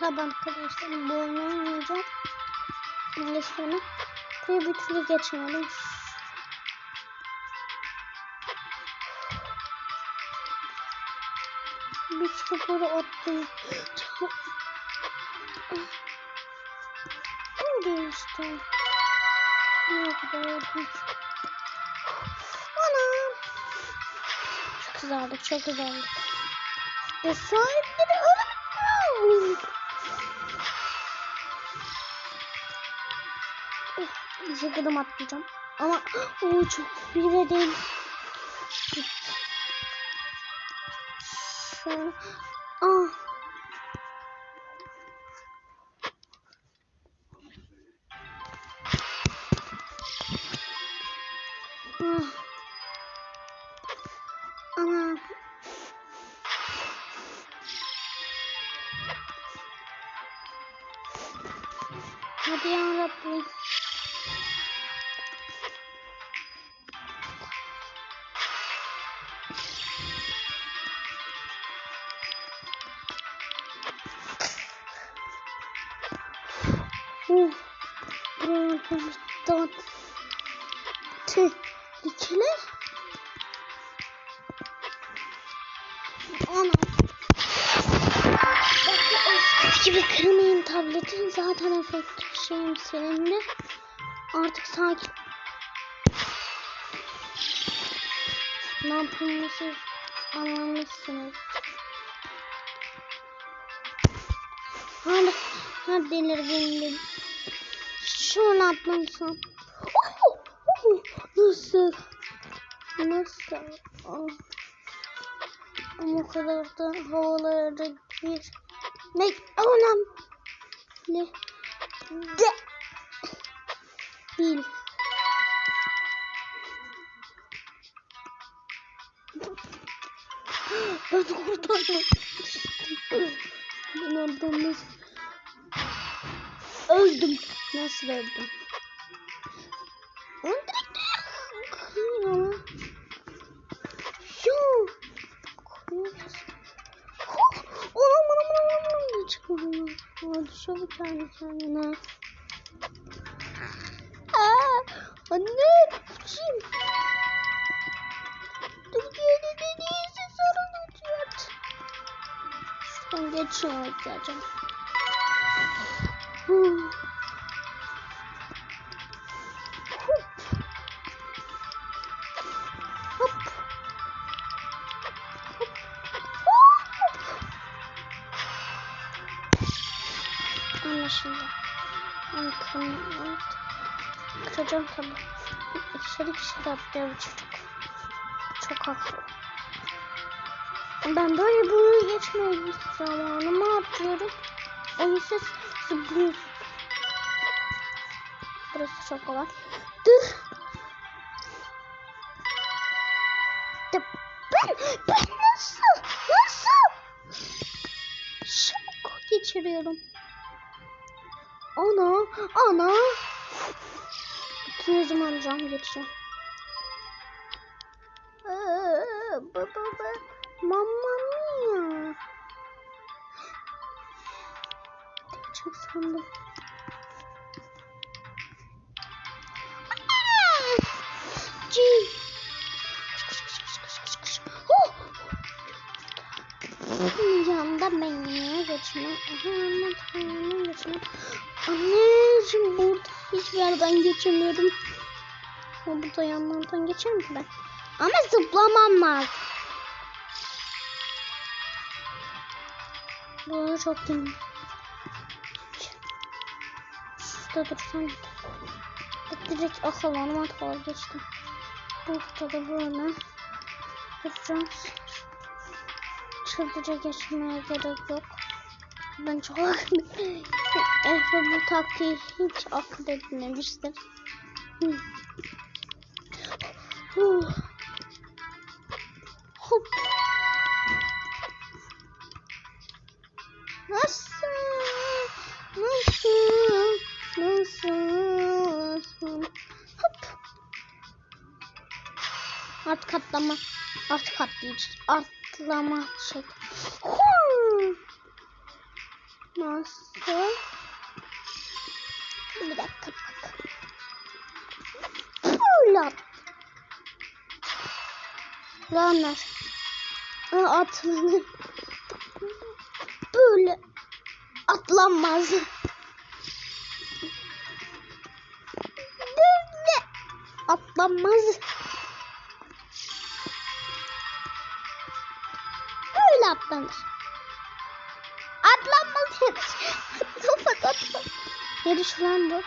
Merhaba arkadaşlar. Bu oyunu oynayacağım. Maalesef buraya bir türlü geçemedim. Bir sürü böyle attım. Oldu işte. Ne kadar. Anam. Çok güzeldik, çok güzeldik. Ve sahipleri ölümcül. Bir gıdım atlayacağım. Ama o çok bile değil. Şöyle. Ah. Ah. Hadi ya. Buradan tehlikeli. Ana. Eskisi gibi kırmayayım tableti. Zaten efektif şeyim seninle. Artık sakin. Ne yapılması anlamışsınız. Hadi, hadi delirdim. Şunu atlamışsam. Oh, oh, nasıl? Nasıl? Ama o kadar da havalarda bir ne anam ne de değil. Ben oradan Ben oradan nasıl öldüm. Nasıl öldüm? Ben direkt kıyıyorum. Yo. Kıyıyoruz. Anam anam anam anam ne çıkıyor? Hadi şöyle kendi kendine. Aa, anne kim? Dur geri de neyse sorun atıyor. Şuradan geçiyor zaten. Huh. Anlaşıldı. Ben kırmızı. Kıracağım tabii. İçeri kişi atlıyor bu çocuk. Çok haklı. Ben böyle bunu geçmeyi zamanımı atıyorum. O yüzden zıplıyor. Burası çok kolay. Dur. Ben, ben nasıl, nasıl? Şok geçiriyorum. Ana, ana. Ne zaman cam geçeceğim? Aa, Baba, baba. Mamma mia. Çok sandım. Aa! Cin. Geçme. Yanında beni geçme. Anneciğim burada hiçbir yerden geçemiyorum. Ama burada yanlardan geçer mi ben? Ama zıplamam lazım. Bu çok iyi. Şurada dursam. Direkt akıllanma atlar geçtim. Burada da böyle. Duracağım. Çıldıca geçmeye gerek yok. Ben çok Efe bu taktiği hiç akıl. Huh. Hop. Nasıl? Nasıl? Nasıl? Hop. Artık atlama. Artık atlayacağız. Atlama çek. Huu. Lan atlanır. Böyle atlanmaz. Böyle atlanmaz. Böyle atlanır. Atlanmaz yarış. Kapat atlan. Yarış lan bu.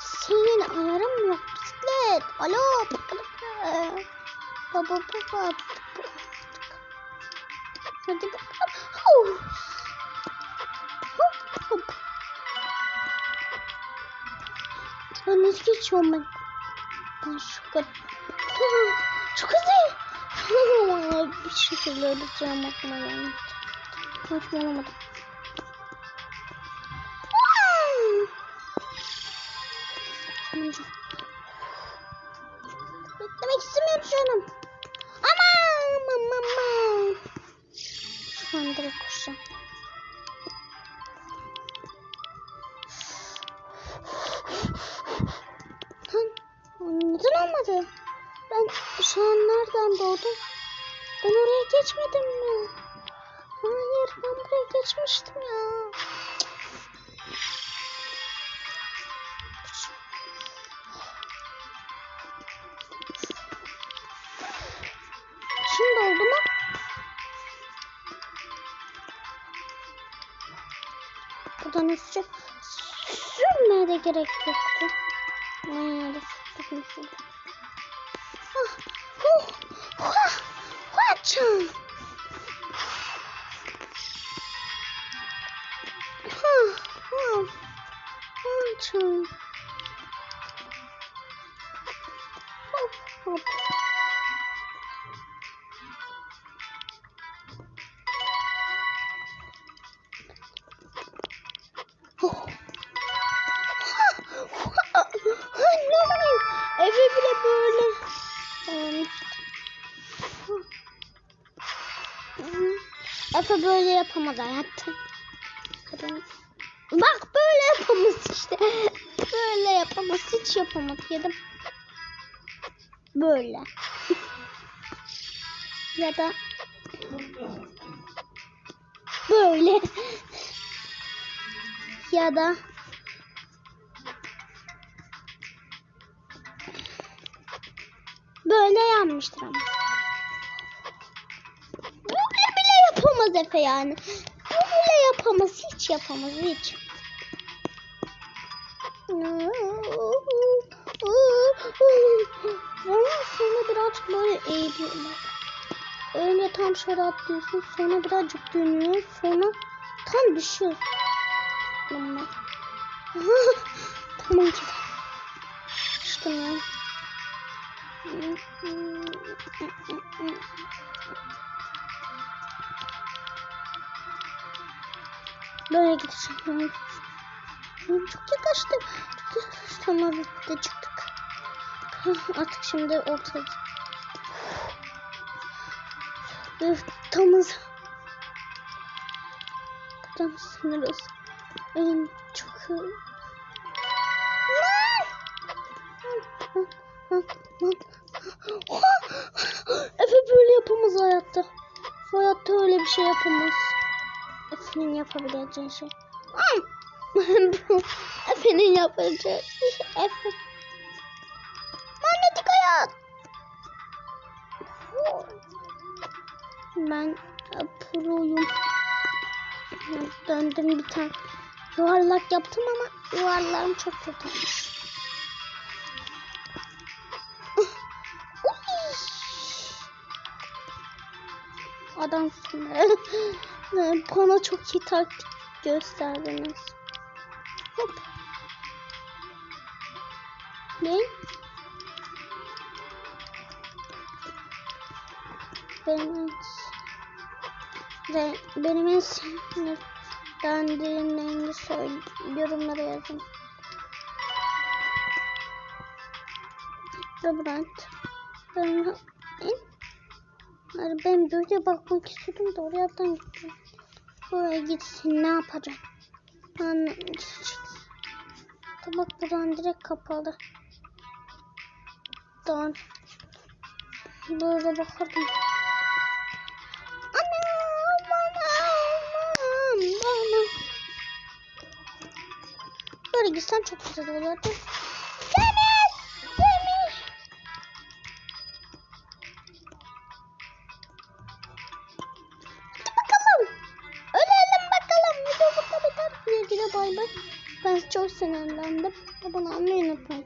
Senin ayarın yok bisiklet? Alo. Baba baba. Hadi hop. Ben nasıl geçiyorum ben? Ben şu kadar. Çok hızlı. Bir şekilde öleceğim aklıma gelmedi. Konuşma olmadı? Ben şu an nereden doğdum? Ben oraya geçmedim mi? Hayır ben buraya geçmiştim ya. Şimdi oldu mu? Buradan hızlıca sürmeye de gerek yoktu. Sürdüm şurada. Ah, 画画成。哼，画画成。Efe böyle yapamaz hayatta. Bak böyle yapamaz işte. Böyle yapamaz. Hiç yapamaz. Yedim. Böyle. ya da böyle. ya da böyle yanmıştır ama. Yapamaz Efe yani. Böyle yapamaz. Hiç yapamaz. Hiç. Ama sonra birazcık böyle eğiliyorlar. Öyle tam şöyle atlıyorsun. Sonra birazcık dönüyor. Sonra tam düşüyor. Tamam. tamam ki. Düştüm ya. Böyle gideceğim. Çok yaklaştım. Çok yaklaştım. Tamam bitti çıktık. Artık şimdi ortaya. Üf, tamız. Tam sınırız. En çok hı- Efe böyle yapamaz hayatta. Hayatta öyle bir şey yapamaz. Efe'nin yapabileceği şey. Efe'nin yapabileceği şey. Efe. Manyetik hayat. Ben proyum. Döndüm bir tane. Yuvarlak yaptım ama yuvarlağım çok kötü. Adamsın. Bana çok iyi taktik gösterdiniz. Hop. Ne? Benim ve benim en sinirlendiğim rengi söyle yorumlara yazın. Labirent. Ben en Hayır ben böyle bakmak istedim de oraya gittim. Buraya gitsin ne yapacağım? Ben Tabak buradan direkt kapalı. Buradan böyle bana. Böyle gitsen çok güzel olurdu. Sinirlendim. Abone olmayı unutmayın.